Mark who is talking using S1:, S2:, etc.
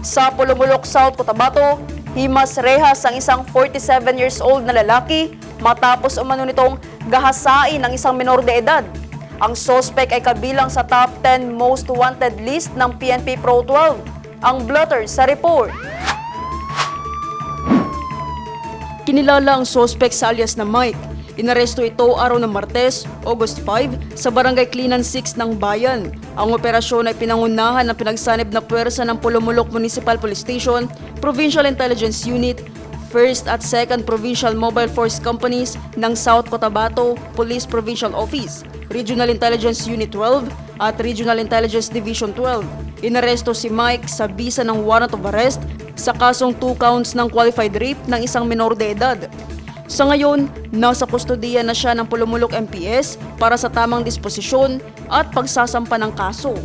S1: Sa Pulumulok, South Cotabato, himas rehas ang isang 47 years old na lalaki matapos umano nitong gahasain ng isang minor de edad. Ang sospek ay kabilang sa top 10 most wanted list ng PNP Pro 12. Ang blotter sa report. Kinilala ang sospek sa alias na Mike. Inaresto ito araw ng Martes, August 5, sa Barangay Klinan 6 ng Bayan. Ang operasyon ay pinangunahan ng pinagsanib na puwersa ng Pulumulok Municipal Police Station, Provincial Intelligence Unit, 1st at 2nd Provincial Mobile Force Companies ng South Cotabato Police Provincial Office, Regional Intelligence Unit 12 at Regional Intelligence Division 12. Inaresto si Mike sa bisa ng warrant of arrest sa kasong 2 counts ng qualified rape ng isang minor de edad. Sa ngayon, nasa kustodiya na siya ng Pulumulok MPS para sa tamang disposisyon at pagsasampa ng kaso.